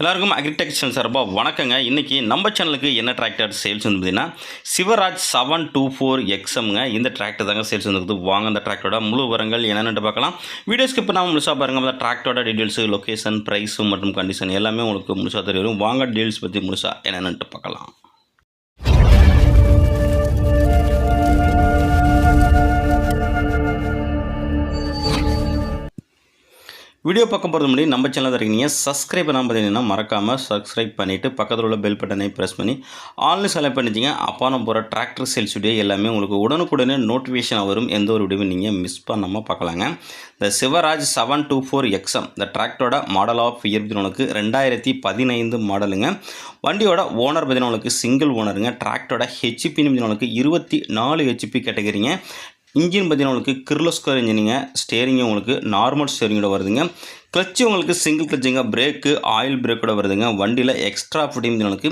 எல்லாருக்கும் அக்ரிடெக்சர் சார்பாக வணக்கங்க. இன்றைக்கி நம்ம சேனலுக்கு என்ன டிராக்டர் சேல்ஸ் வந்து பார்த்தீங்கன்னா சிவராஜ் செவன் டூ ஃபோர் எக்ஸம்ங்க இந்த டிராக்டர் தாங்க சேல்ஸ் வந்துருக்குது வாங்க அந்த டிராக்டரோட முழு விவரங்கள் என்னென்னு பார்க்கலாம். வீடியோ ஸ்கிப் பண்ணாமல் முழுசாக பாருங்கள் அந்த டிராக்டரோட டீட்டெயில்ஸு லொக்கேஷன் ப்ரைஸு மற்றும் கண்டிஷன் எல்லாமே உங்களுக்கு முழுசாக தெரியும். வாங்க டீல்ஸ் பற்றி முழுசாக என்னென்னுட்டு பார்க்கலாம். வீடியோ பார்க்க போகிறது முன்னாடி நம்ம சேனல் இருக்கீங்க. சப்ஸ்கிரைப் பண்ணாமல் பார்த்தீங்கன்னா மறக்காமல் சப்ஸ்கிரைப் பண்ணிவிட்டு பக்கத்தில் உள்ள பெல் பட்டனை ப்ரெஸ் பண்ணி ஆன்லைன் செலக்ட் பண்ணிச்சிங்க அப்போ நம்ம போகிற டிராக்டர் சேல்ஸ் வீடியோ எல்லாமே உங்களுக்கு உடனுக்குடனே நோட்டிஃபிகேஷன் வரும். எந்த ஒரு வீடியோவும் நீங்கள் மிஸ் பண்ணாமல் பார்க்கலாங்க. இந்த Sivaraj seven two four XM இந்த டிராக்டரோட மாடல் ஆஃப் இயர் பதினொன்றுக்கு ரெண்டாயிரத்தி பதினைந்து மாடலுங்க வண்டியோட ஓனர் பதினொன்றுக்கு சிங்கிள் ஓனருங்க டிராக்டரோட ஹெச்பின்னு பதினொன்றுக்கு இருபத்தி நாலு ஹெச்பி கேட்டகரிங்க இன்ஜின் பார்த்தீங்கன்னா உங்களுக்கு கிர்லோஸ்கர் இன்ஜினிங்க ஸ்டேரிங் உங்களுக்கு நார்மல் ஸ்டேரிங்கோட வருதுங்க. கிளச்சு உங்களுக்கு சிங்கிள் கிளச்சுங்க பிரேக்கு ஆயில் பிரேக்கோட வருதுங்க. வண்டியில் எக்ஸ்ட்ரா ஃபிட்டிங் உங்களுக்கு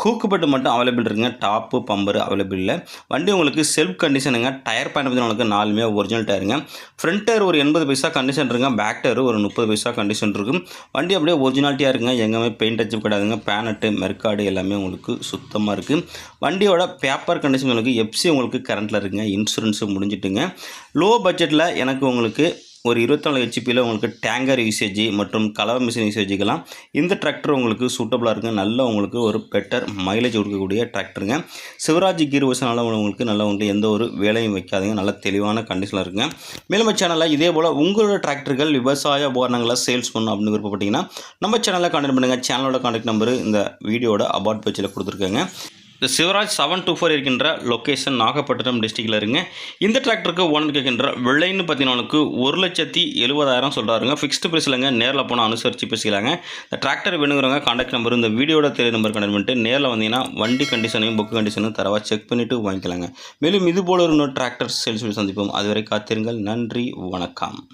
ஹூக்கு பட்டு மட்டும் அவைலபிள் இருக்குங்க. டாப்பு பம்பர் அவைலபிள் இல்லை. வண்டி உங்களுக்கு செல்ஃப் கண்டிஷனுங்க டயர் பாயிண்ட் பற்றி உங்களுக்கு நாலுமே ஒரிஜினல் டயருங்க ஃப்ரண்ட் டயர் ஒரு எண்பது பைசா கண்டிஷன் இருக்குங்க. பேக் டயர் ஒரு முப்பது பைசா கண்டிஷன் இருக்கும் வண்டி அப்படியே ஒரிஜினாலிட்டியாக இருக்குங்க. எங்கேயுமே பெயிண்ட் அச்சு கிடையாதுங்க. பேனட்டு மெர்காடு எல்லாமே உங்களுக்கு சுத்தமாக இருக்குது வண்டியோட பேப்பர் கண்டிஷன் உங்களுக்கு எஃப்சி உங்களுக்கு கரண்ட்டில் இருக்குங்க. இன்சூரன்ஸு முடிஞ்சிட்டுங்க. லோ பட்ஜெட்டில் எனக்கு உங்களுக்கு ஒரு இருபத்தாலு ஹெச்பியில் உங்களுக்கு டேங்கர் யூசேஜ் மற்றும் கலவை மிஷின் யூசேஜுக்கெல்லாம் இந்த டிராக்டர் உங்களுக்கு சூட்டபுளாக இருக்குங்க. நல்ல உங்களுக்கு ஒரு பெட்டர் மைலேஜ் கொடுக்கக்கூடிய டிராக்டருங்க சிவராஜ் கீர் வசனால உங்களுக்கு நல்ல உங்களுக்கு எந்த ஒரு வேலையும் வைக்காதீங்க. நல்ல தெளிவான கண்டிஷனில் இருக்குங்க. மேலும் சேனலில் இதே போல் உங்களோட டிராக்டர்கள் விவசாய உபகரணங்களை சேல்ஸ் பண்ணணும் அப்படின்னு விருப்பப்பட்டீங்கன்னா நம்ம சேனலில் கான்டெக்ட் பண்ணுங்கள் சேனலோட கான்டெக்ட் நம்பர் இந்த வீடியோட அபார்ட் பேஜில் கொடுத்துருக்கேங்க. இந்த சிவராஜ் செவன் டூ ஃபோர் இருக்கின்ற லொக்கேஷன் நாகப்பட்டினம் டிஸ்ட்ரிக்டில் இருங்க. இந்த டிராக்டருக்கு ஓனர் கேட்கின்ற விலைன்னு பார்த்தீங்கன்னா ஒரு லட்சத்தி எழுபதாயிரம் சொல்கிறாருங்க ஃபிக்ஸ்டு பிரைஸ்லங்க நேரில் போனால் அனுசரித்து பேசிக்கலாங்க. இந்த டிராக்டர் வேணுங்கிறவங்க காண்டாக்ட் நம்பர் இந்த வீடியோட தெரிய நம்பர் கனெக்ட் பண்ணிட்டு நேரில் வந்தீங்கன்னா வண்டி கண்டிஷனையும் புக் கண்டிஷனும் தரவாக செக் பண்ணிவிட்டு வாங்கிக்கலாங்க. மேலும் இது போல இன்னொரு டிராக்டர் சேல்ஸ் சந்திப்போம். அதுவரை காத்திருங்கள். நன்றி வணக்கம்.